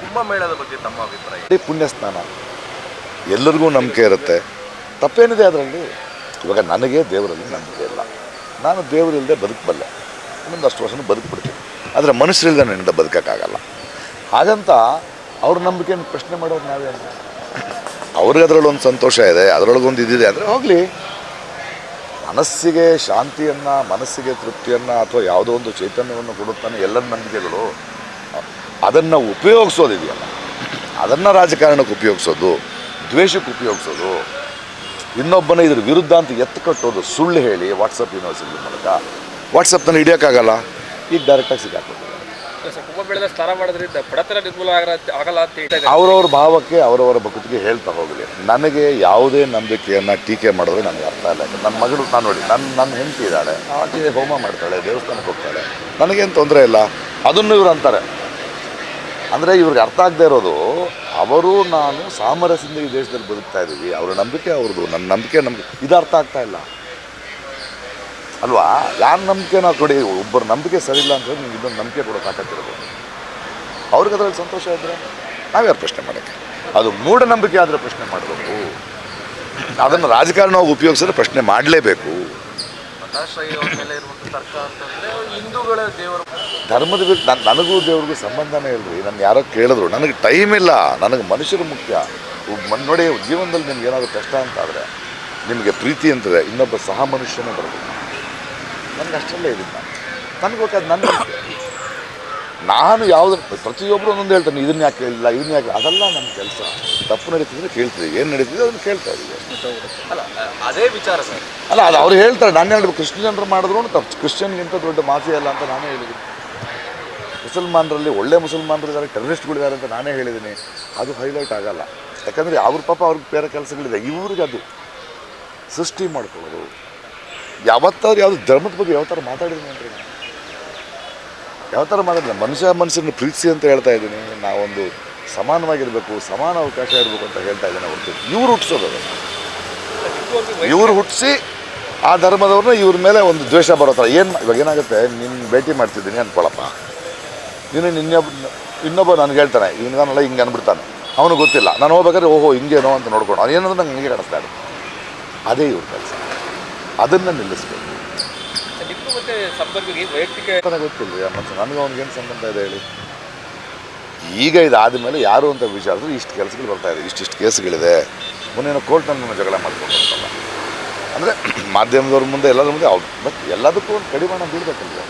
ಕುಂಭಮೇಳದ ಬಗ್ಗೆ ತಮ್ಮ ಅಭಿಪ್ರಾಯ? ಇಡೀ ಪುಣ್ಯ ಸ್ನಾನ ಎಲ್ಲರಿಗೂ ನಂಬಿಕೆ ಇರುತ್ತೆ. ತಪ್ಪೇನಿದೆ ಅದರಲ್ಲಿ? ಇವಾಗ ನನಗೆ ದೇವರಲ್ಲಿ ನಂಬಿಕೆ ಇಲ್ಲ. ನಾನು ದೇವರಿಲ್ಲದೆ ಬದುಕಬಲ್ಲೆ. ಇನ್ನೊಂದು ಅಷ್ಟು ವರ್ಷನೂ ಬದುಕ್ಬಿಡ್ತೀನಿ. ಆದರೆ ಮನುಷ್ಯರಿಲ್ಲದೆ ನನ್ನಿಂದ ಬದುಕೋಕ್ಕಾಗಲ್ಲ. ಹಾಗಂತ ಅವ್ರ ನಂಬಿಕೆಯನ್ನು ಪ್ರಶ್ನೆ ಮಾಡೋದು ನಾವೇ ಅಂತ ಅವ್ರಿಗೆ ಅದರಲ್ಲೊಂದು ಸಂತೋಷ ಇದೆ, ಅದರೊಳಗೊಂದು ಇದಿದೆ ಅಂದರೆ ಹೋಗಲಿ. ಮನಸ್ಸಿಗೆ ಶಾಂತಿಯನ್ನು, ಮನಸ್ಸಿಗೆ ತೃಪ್ತಿಯನ್ನು ಅಥವಾ ಯಾವುದೋ ಒಂದು ಚೈತನ್ಯವನ್ನು ಕೊಡುತ್ತಾನೆ ಎಲ್ಲರ ನಂಬಿಕೆಗಳು. ಅದನ್ನು ಉಪಯೋಗಿಸೋದಿದೆಯಲ್ಲ ಅದನ್ನು ರಾಜಕಾರಣಕ್ಕೆ ಉಪಯೋಗಿಸೋದು ದ್ವೇಷಕ್ಕೆ ಉಪಯೋಗಿಸೋದು. ಇನ್ನೊಬ್ಬನ ಇದ್ರ ವಿರುದ್ಧ ಅಂತ ಎತ್ತು ಕಟ್ಟೋದು ಸುಳ್ಳು ಹೇಳಿ ವಾಟ್ಸಪ್ ಯೂನಿವರ್ಸಿಟಿ ಮೂಲಕ. ವಾಟ್ಸಪ್ನ ಹಿಡಿಯೋಕ್ಕಾಗಲ್ಲ. ಈಗ ಡೈರೆಕ್ಟಾಗಿ ಸಿಗಾಕೋದು ಅವರವ್ರ ಭಾವಕ್ಕೆ ಅವರವರ ಭಕ್ತಿಗೆ ಹೇಳ್ತಾ ಹೋಗಲಿ. ನನಗೆ ಯಾವುದೇ ನಂಬಿಕೆಯನ್ನು ಟೀಕೆ ಮಾಡಿದ್ರೆ ನನಗೆ ಅರ್ಥ ಇಲ್ಲ. ನನ್ನ ಮಗಳು ನಾನು ನೋಡಿ ನನ್ನ ನನ್ನ ಹೆಂಡತಿ ಇದ್ದಾಳೆ. ಆಕೆ ಹೋಮ ಮಾಡ್ತಾಳೆ ದೇವಸ್ಥಾನಕ್ಕೆ ಹೋಗ್ತಾಳೆ. ನನಗೇನು ತೊಂದರೆ ಇಲ್ಲ. ಅದನ್ನು ಇವರು ಅಂತಾರೆ. ಅಂದರೆ ಇವ್ರಿಗೆ ಅರ್ಥ ಆಗದೆ ಇರೋದು, ಅವರು ನಾನು ಸಾಮರಸ್ಯದಿಂದ ಈ ದೇಶದಲ್ಲಿ ಬದುಕ್ತಾ ಇದ್ದೀವಿ, ಅವರ ನಂಬಿಕೆ ಅವ್ರದ್ದು ನನ್ನ ನಂಬಿಕೆ ನಮಗೆ, ಇದು ಅರ್ಥ ಆಗ್ತಾ ಇಲ್ಲ. ಅಲ್ವಾ? ಯಾರ ನಂಬಿಕೆ ನಾವು ಕೊಡಿ, ಒಬ್ಬರ ನಂಬಿಕೆ ಸರಿ ಇಲ್ಲ ಅಂತ ನೀವು ಇನ್ನೊಂದು ನಂಬಿಕೆ ಕೊಡೋಕ್ಕಾಗತ್ತಿರೋದು ಅವ್ರಿಗೆ ಅದರಲ್ಲಿ ಸಂತೋಷ ಇದ್ದರೆ ನಾವ್ಯಾರು ಪ್ರಶ್ನೆ ಮಾಡೋಕ್ಕೆ. ಅದು ಮೂಢನಂಬಿಕೆ ಆದರೆ ಪ್ರಶ್ನೆ ಮಾಡಬೇಕು. ಅದನ್ನು ರಾಜಕಾರಣ ಉಪಯೋಗಿಸಿದ್ರೆ ಪ್ರಶ್ನೆ ಮಾಡಲೇಬೇಕು. ಹಿಂದೂಗಳ ದೇವರು ಧರ್ಮದ ಬಿಟ್ಟು ನನ್ನ ನನಗೂ ದೇವ್ರಿಗೂ ಸಂಬಂಧನೇ ಇಲ್ಲರಿ ನನ್ನ ಯಾರೋ ಕೇಳಿದ್ರು. ನನಗೆ ಟೈಮ್ ಇಲ್ಲ. ನನಗೆ ಮನುಷ್ಯರು ಮುಖ್ಯ. ನೋಡಿ ಜೀವನದಲ್ಲಿ ನಿಮ್ಗೆ ಏನಾದರೂ ಕಷ್ಟ ಅಂತಾದರೆ ನಿಮಗೆ ಪ್ರೀತಿ ಅಂತದೆ. ಇನ್ನೊಬ್ಬ ಸಹ ಮನುಷ್ಯನೇ ಬರಬೇಕು. ನನಗೆ ಅಷ್ಟರಲ್ಲೇ ಇದ್ದೀನಿ ನಾನು ನನಗೆ ಬೇಕಾದ ನನ್ನ. ನಾನು ಯಾವುದು ಪ್ರತಿಯೊಬ್ಬರು ಒಂದೊಂದು ಹೇಳ್ತಾನೆ ಇದನ್ನ ಯಾಕೆ ಹೇಳಿಲ್ಲ ಇದನ್ನ ಯಾಕೆ ಅದೆಲ್ಲ ನಮ್ಮ ಕೆಲಸ. ತಪ್ಪು ನಡೀತಿದ್ರೆ ಕೇಳ್ತೀವಿ. ಏನು ನಡೀತಿದೆ ಅದನ್ನು ಕೇಳ್ತಾ ಇದ್ದೀವಿ. ಅಲ್ಲ ಅದೇ ವಿಚಾರ ಸರ್. ಅಲ್ಲ ಅದು ಅವ್ರು ಹೇಳ್ತಾರೆ ನಾನು ಹೇಳ್ಬೇಕು ಕ್ರಿಶ್ಚಿಯನ್ರು ಮಾಡಿದ್ರು ತಪ್ಪು. ಕ್ರಿಶ್ಚಿಯನ್ಗಿಂತ ದೊಡ್ಡ ಮಾಫಿ ಅಲ್ಲ ಅಂತ ನಾನೇ ಹೇಳಿದ್ದೀನಿ. ಮುಸಲ್ಮಾನರಲ್ಲಿ, ಒಳ್ಳೆ ಮುಸಲ್ಮಾನರು ಇದ್ದಾರೆ ಟೆರರಿಸ್ಟ್ಗಳಿದ್ದಾರೆ ಅಂತ ನಾನೇ ಹೇಳಿದ್ದೀನಿ. ಅದು ಹೈಲೈಟ್ ಆಗಲ್ಲ. ಯಾಕಂದರೆ ಅವ್ರ ಪಾಪ ಅವ್ರಿಗೆ ಬೇರೆ ಕೆಲಸಗಳಿದೆ. ಇವ್ರಿಗೆ ಅದು ಸೃಷ್ಟಿ ಮಾಡ್ಕೊಳ್ಳೋದು. ಯಾವತ್ತಾದ್ರು ಯಾವುದು ಧರ್ಮದ ಬಗ್ಗೆ ಯಾವ ಥರ ಮಾತಾಡಿದ್ದೀನಿ ಹೇಳಿ. ಯಾವ ಥರ ಮಾತಾಡಿಲ್ಲ. ಮನುಷ್ಯ ಮನುಷ್ಯನ ಪ್ರೀತಿಸಿ ಅಂತ ಹೇಳ್ತಾ ಇದ್ದೀನಿ. ನಾವೊಂದು ಸಮಾನವಾಗಿರಬೇಕು, ಸಮಾನ ಅವಕಾಶ ಇರಬೇಕು ಅಂತ ಹೇಳ್ತಾ ಇದ್ದೀನಿ ಹೊರತು ಇವ್ರು ಹುಟ್ಟಿಸೋದು. ಇವ್ರು ಹುಟ್ಟಿಸಿ ಆ ಧರ್ಮದವ್ರನ್ನ ಇವ್ರ ಮೇಲೆ ಒಂದು ದ್ವೇಷ ಬರೋ ಥರ. ಏನು ಇವಾಗ ಏನಾಗುತ್ತೆ? ನಿನ್ನ ಭೇಟಿ ಮಾಡ್ತಿದ್ದೀನಿ ಅನ್ಕೊಳಪ್ಪ. ನೀನು ಇನ್ನೊಬ್ಬ ಇನ್ನೊಬ್ಬ ನನಗೆ ಹೇಳ್ತಾನೆ ಇವನಿಗಾನಲ್ಲ ಹಿಂಗೆ ಅನ್ಬಿಡ್ತಾನೆ ಅವನು ಗೊತ್ತಿಲ್ಲ. ನಾನು ಹೋಗ್ಬೇಕಾದ್ರೆ ಓಹೋ ಹಿಂಗೇನೋ ಅಂತ ನೋಡ್ಕೊಂಡು ಅದು ಏನಂದ್ರೆ ನಂಗೆ ಹಿಂಗೆ ಕಾಣಿಸ್ತಾ ಇದೆ. ಅದೇ ಇವ್ರ ಕೆಲಸ. ಅದನ್ನು ನಿಲ್ಲಿಸ್ಬೇಕು. ಗೊತ್ತಿಲ್ಲ ಮತ್ತು ನನಗೆ ಅವ್ನಿಗೇನು ಸಂಬಂಧ ಇದೆ ಹೇಳಿ? ಈಗ ಇದಾದ ಮೇಲೆ ಯಾರು ಅಂತ ವಿಚಾರಿಸಿದ್ರೆ ಇಷ್ಟು ಕೆಲಸಗಳು ಬರ್ತಾ ಇದೆ ಇಷ್ಟಿಷ್ಟು ಕೇಸ್ಗಳಿದೆ. ಮೊನ್ನೆ ಕೋರ್ಟ್ನಲ್ಲಿ ನನ್ನ ಜಗಳ ಮಾಡ್ಕೊಂಡು ಅಂದರೆ ಮಾಧ್ಯಮದವ್ರ ಮುಂದೆ ಎಲ್ಲದ್ರ ಮುಂದೆ ಅವ್ರು ಬಟ್ ಎಲ್ಲದಕ್ಕೂ ಒಂದು ಕಡಿವಾಣ ಬೀಳ್ಬೇಕಲ್ವ?